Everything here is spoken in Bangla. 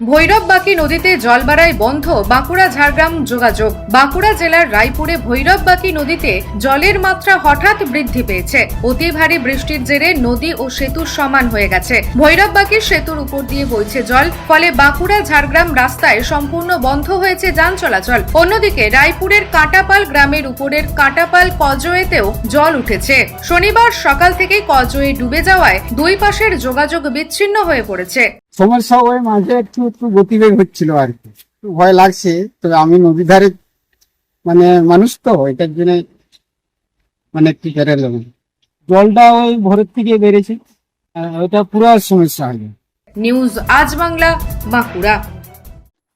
ভৈরববাকি নদীতে জল বাড়ায় বন্ধ, বাঁকুড়া, ঝাড়গ্রাম যোগাযোগ। বাঁকুড়া জেলার রায়পুরে ভৈরববাকি নদীতে জলের মাত্রা হঠাৎ বৃদ্ধি পেয়েছে। অতি ভারী বৃষ্টির জেরে নদী ও সেতুর সমান হয়ে গেছে। ভৈরব ভৈরববাকি সেতুর উপর দিয়ে বইছে জল, ফলে বাঁকুড়া, ঝাড়গ্রাম রাস্তায় সম্পূর্ণ বন্ধ হয়েছে যান চলাচল। অন্যদিকে রায়পুরের কাঁটাপাল গ্রামের উপরের কাঁটাপাল কজওয়েতেও জল উঠেছে। শনিবার সকাল থেকেই কজওয়ে ডুবে যাওয়ায় দুই পাশের যোগাযোগ বিচ্ছিন্ন হয়ে পড়েছে। সমস্যা ওই মাঝে একটু একটু গতিবেগ হচ্ছিল আর কি। একটু ভয় লাগছে, তবে আমি নদীর ধারে মানে মানুষ তো, এটার জন্য মানে একটু বেরোলাম জলটা ওই ভোরের থেকে বেড়েছে ওটা পুরো সমস্যা হয়ে নিউজ আজ বাংলা, বাঁকুড়া।